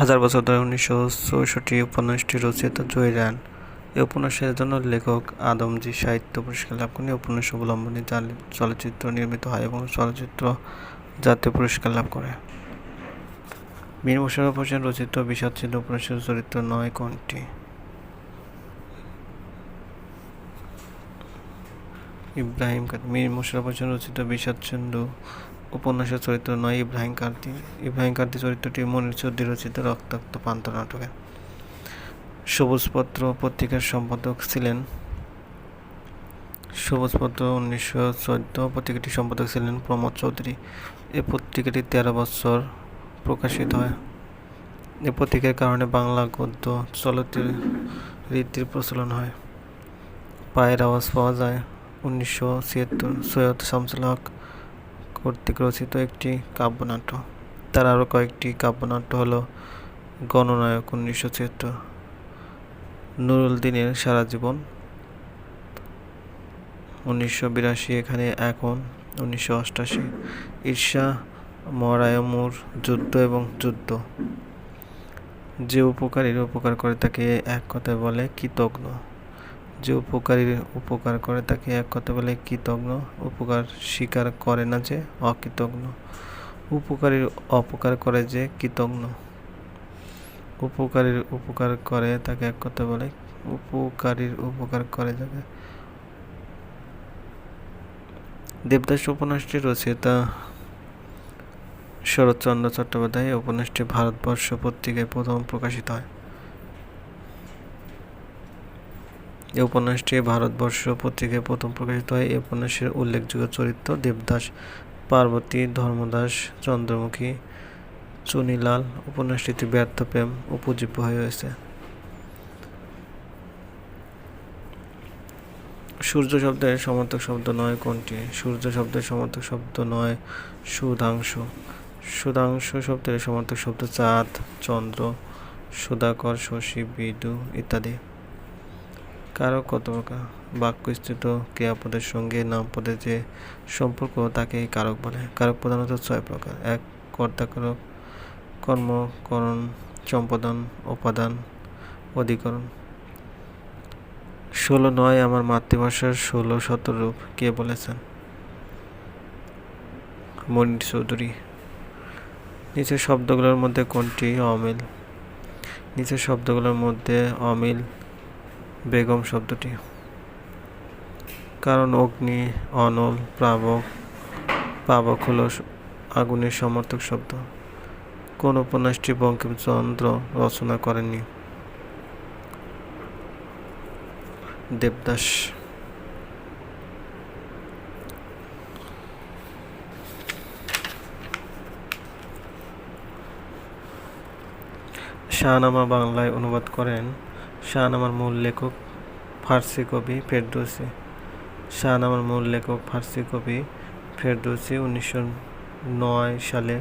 হাজার বছর ধরে উনিশশো চৌষট্টি উপন্যাসটি রচিত জয়ী রায়ন এই উপন্যাসের জন্য লেখক আদমজি সাহিত্য পুরস্কার লাভ করেন এই উপন্যাস অবলম্বনে চলচ্চিত্র নির্মিত হয় এবং চলচ্চিত্র জাতীয় পুরস্কার লাভ করে। মীর মোশাররফ হোসেন রচিত বিষাদচিহ্ন উপন্যাসের চরিত্র নয় কোনটি? ইব্রাহিম কাদি মীর মোশাররফ হোসেন রচিত বিষাদ বিষাদচন্দ্র উপন্যাসের চরিত্র নয়, ইব্রাহিম কার্তি। ইব্রাহিম কার্তি চরিত্রটি মনির চৌধুরী রচিত রক্তাক্ত পান্ত নাটকে। সবুজপত্র পত্রিকার সম্পাদক ছিলেন। সবুজপত্র উনিশশো চোদ্দ পত্রিকাটির সম্পাদক ছিলেন প্রমোদ চৌধুরী। এই পত্রিকাটি তেরো বছর প্রকাশিত হয়। এ পত্রিকার কারণে বাংলা গদ্য চলতি রীতির প্রচলন হয়। পায়ের আওয়াজ পাওয়া যায়। উনিশশো ছিয়াত্তর সৈয়দ শামসুল হক কর্তৃক রচিত একটি কাব্যনাট্য। তার আরও কয়েকটি কাব্যনাট্য হল গণনায়ক উনিশশো ছিয়াত্তর, নুরুল দিনের সারা জীবন উনিশশো বিরাশি, এখানে এখন উনিশশো অষ্টাশি, ঈর্ষা মরায়মুর যুদ্ধ এবং যুদ্ধ। যে উপকারীর উপকার করে তাকে এক কথায় বলে কৃতজ্ঞ। যে উপকারীর উপকার করে তাকে এক কথা বলে কৃতজ্ঞ। উপকার স্বীকার করে না যে অকৃতজ্ঞ। উপকারীর অপকার করে যে কৃতজ্ঞ। উপকারীর উপকার করে তাকে এক কথা বলে, উপকারীর উপকার করে যাকে। দেবদাস উপন্যাসটি রচিতা শরৎচন্দ্র চট্টোপাধ্যায় উপন্যাসটি ভারতবর্ষ পত্রিকায় প্রথম প্রকাশিত হয়। এই উপন্যাসটি ভারতবর্ষ পত্রিকায় প্রথম প্রকাশিত হয়। এই উপন্যাসের উল্লেখযোগ্য চরিত্র দেবদাস পার্বতী, ধর্মদাস, চন্দ্রমুখী, চুনিলাল। উপন্যাসটিতে ব্যর্থ প্রেম উপজীব্য হয়ে রয়েছে। সূর্য শব্দের সমর্থক শব্দ নয় কোনটি? সূর্য শব্দের সমর্থক শব্দ নয় সুধাংশ। সুধাংশ শব্দের সমর্থক শব্দ চাঁদ, চন্দ্র, সুধাকর, শশী, বিদু ইত্যাদি। কারক কত প্রকার বাক্য স্থিত ক্রিয়াপদের সঙ্গে নাম নামপদের যে সম্পর্ক তাকে কারক বলে। কারক প্রধানত ছয় প্রকার। এক, কর্তাকারক, কর্মকরণ, সম্পাদন, উপাদান, অধিকরণ। ষোলো নয়, আমার মাতৃভাষার ষোলো শতরূপ কে বলেছেন? মনির চৌধুরী। নিচের শব্দগুলোর মধ্যে কোনটি অমিল? নিচের শব্দগুলোর মধ্যে অমিল বেগম শব্দটি। কারণ অগ্নি, অনল, প্লাবক পাবক হল আগুনের সমর্থক শব্দ। কোন উপন্যাসটি বঙ্কিমচন্দ্র রচনা করেননি। দেবদাস। শাহনামা বাংলায় অনুবাদ করেন শাহনামার মূল লেখক ফার্সি কবি ফেরদৌসি। শাহনামার মূল লেখক ফার্সি কবি ফেরদৌসি উনিশশো নয় সালে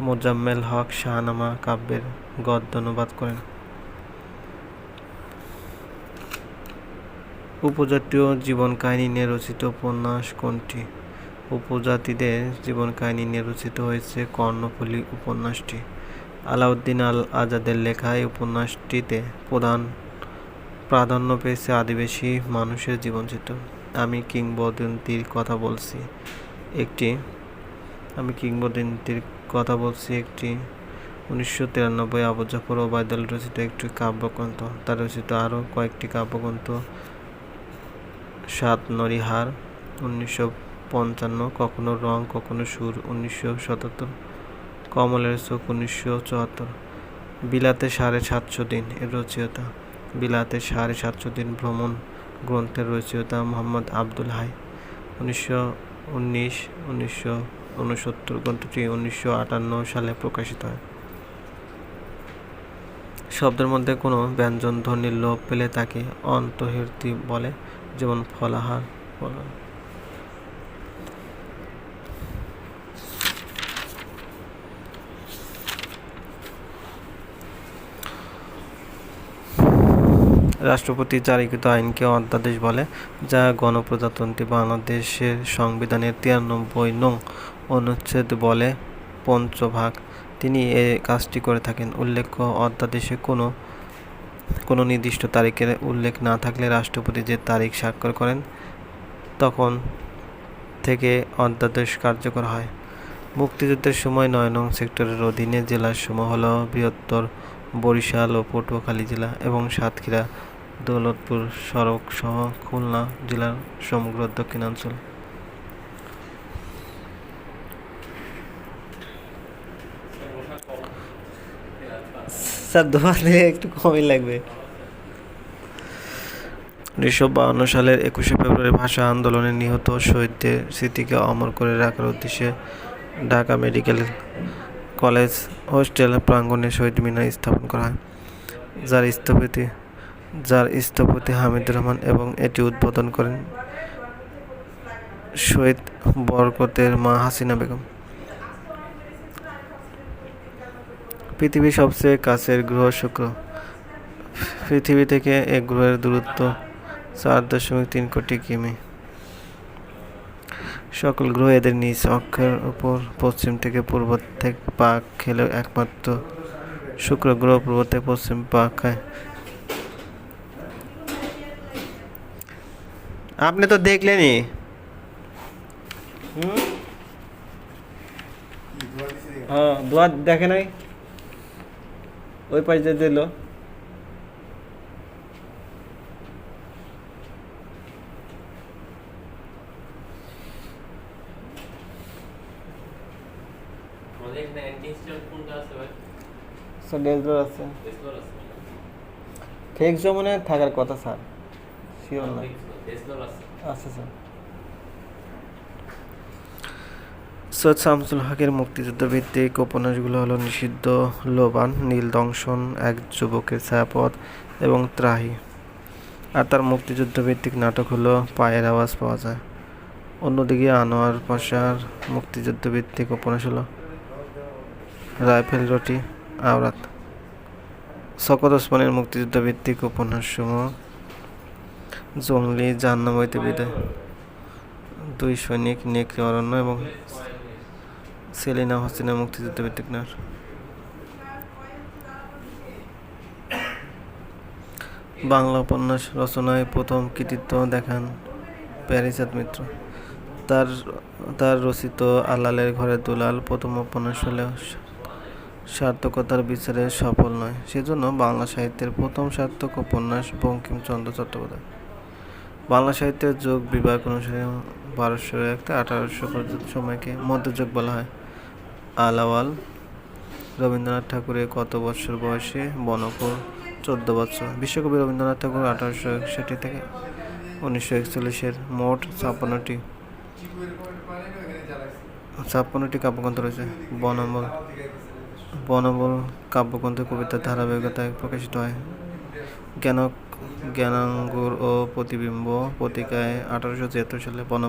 মোজাম্মেল হক শাহনামা কাব্যের গদ্য অনুবাদ করেন। উপজাতীয় জীবন কাহিনী নিয়ে রচিত উপন্যাস কোনটি? উপজাতিদের জীবন কাহিনী নিয়ে রচিত হয়েছে কর্ণফুলী উপন্যাসটি। আলাউদ্দিন আল আজাদের লেখা এই উপন্যাসটিতে প্রধান প্রাধান্য পেয়েছে আদিবাসী মানুষের জীবনচিত্র। আমি কিংবদন্তির কথা বলছি একটি, আমি কিংবদন্তির কথা বলছি একটি উনিশশো তিরানব্বই আবু জাফর ওবায়দুল রচিত একটি কাব্যগ্রন্থ। তার রচিত আরও কয়েকটি কাব্যগ্রন্থ। সাত নরিহার, উনিশশো পঞ্চান্ন, কখনো রং, কখনো সুর, উনিশশো সতাত্তর, কমলের চোখ, উনিশশো চুয়াত্তর। বিলাতে সাড়ে সাতশো দিন এর রচয়িতা। বিলাতে সাড়ে সাতশো দিন ভ্রমণ গ্রন্থের রচয়িতা মোহাম্মদ আব্দুল হাই। উনিশশো উনিশ, উনিশশো উনসত্তর গ্রন্থটি উনিশশো আটান্ন সালে প্রকাশিত হয়। শব্দের মধ্যে কোনো ব্যঞ্জন ধ্বনির লোপ পেলে তাকে অন্তর্হিতি বলে, যেমন ফলাহার ফলন রাষ্ট্রপতি জারিকৃত আইনকে অধ্যাদেশ বলে, যা গণপ্রজাতন্ত্রী বাংলাদেশের সংবিধানের তিরানব্বই নং অনুচ্ছেদ বলে পঞ্চভাগ। তিনি এই কাজটি করে থাকেন। উল্লেখ্য, অধ্যাদেশে কোনো কোনো নির্দিষ্ট তারিখের উল্লেখ না থাকলে রাষ্ট্রপতি যে তারিখ স্বাক্ষর করেন তখন থেকে অধ্যাদেশ কার্যকর হয়। মুক্তিযুদ্ধের সময় নয় নং সেক্টরের অধীনে জেলার জেলাসমূহ হল বৃহত্তর বরিশাল ও পটুয়াখালী জেলা এবং সাতক্ষীরা। দৌলতপুর সড়ক সহ খুলনা জেলার সমগ্র দক্ষিণাঞ্চল। স্যার দোয়া দিলে একটু কমই লাগবে। উনিশশো বাউন্ন সালের একুশে ফেব্রুয়ারি ভাষা আন্দোলনে নিহত শহীদদের স্মৃতিকে অমর করে রাখার উদ্দেশ্যে ঢাকা মেডিকেল কলেজ হোস্টেল প্রাঙ্গণে শহীদ মিনার স্থাপন করা হয় যার স্থপতি যার স্থপতি হামিদুর রহমান এবং এটি উদ্বোধন করেন শহীদ বরকতের মা হাসিনা বেগম। পৃথিবীর সবচেয়ে কাছের গ্রহ শুক্র। পৃথিবী থেকে এক গ্রহের দূরত্ব চার দশমিক তিন কোটি কিমি। সকল গ্রহ এদের নিজ অক্ষের উপর পশ্চিম থেকে পূর্ব থেকে পাক খেলেও একমাত্র শুক্র গ্রহ পূর্ব থেকে পশ্চিম পাক খায়। আপনি তো দেখলেনই। হুম? হ্যাঁ দোয়া দেখে নাই? ওই পাশে দিল। ইনস্টল কোনটা আছে ফেক জমনে থাকার কথা স্যার। শিওর না। আচ্ছা স্যার সৈয়দ শামসুল হকের মুক্তিযুদ্ধ ভিত্তিক উপন্যাসগুলো হলো নিষিদ্ধ লোবান নীল দংশন এক যুবকের ছায়াপথ এবং ত্রাহি। আর তার মুক্তিযুদ্ধ ভিত্তিক নাটক হলো পায়ের আওয়াজ পাওয়া যায়। অন্যদিকে আনোয়ার পাশার মুক্তিযুদ্ধ ভিত্তিক উপন্যাস হলো রাইফেল রটি আওরাত। শকত ওসমানের মুক্তিযুদ্ধ ভিত্তিক উপন্যাসসমূহ জঙ্গলি জাহান্নাম হইতে বিদায়। দুই সৈনিক নেকড়ে অরণ্য এবং সেলিনা হোসেনা মুক্তিযুদ্ধ ভিত্তিক নাট বাংলা উপন্যাস রচনায় প্রথম কৃতিত্ব দেখান প্যারিচাঁদ মিত্র তার তার রচিত আলালের ঘরে দুলাল প্রথম উপন্যাস হলেও সার্থকতার বিচারে সফল নয়। সেজন্য বাংলা সাহিত্যের প্রথম সার্থক উপন্যাস বঙ্কিমচন্দ্র চট্টোপাধ্যায়। বাংলা সাহিত্যের যুগ বিভাগ অনুসারে বারোশো এক আঠারোশো পর্যন্ত সময়কে মধ্যযুগ বলা হয়। আলাওয়াল, রবীন্দ্রনাথ ঠাকুরের কত বছর বয়সে বনপুর, চোদ্দ বছর। বিশ্বকবি রবীন্দ্রনাথ ঠাকুর আঠারোশো একষট্টি থেকে উনিশশো একচল্লিশের মোট ছাপ্পান্নটি ছাপ্পান্নটি কাব্যগ্রন্থ রয়েছে। বনমল বনবল কাব্যগ্রন্থ কবিতার ধারাবাহিকতায় প্রকাশিত হয়। জ্ঞানক জ্ঞানাঙ্গুর ও প্রতিবিম্ব পত্রিকায় আঠারোশো ছিয়াত্তর সালে বন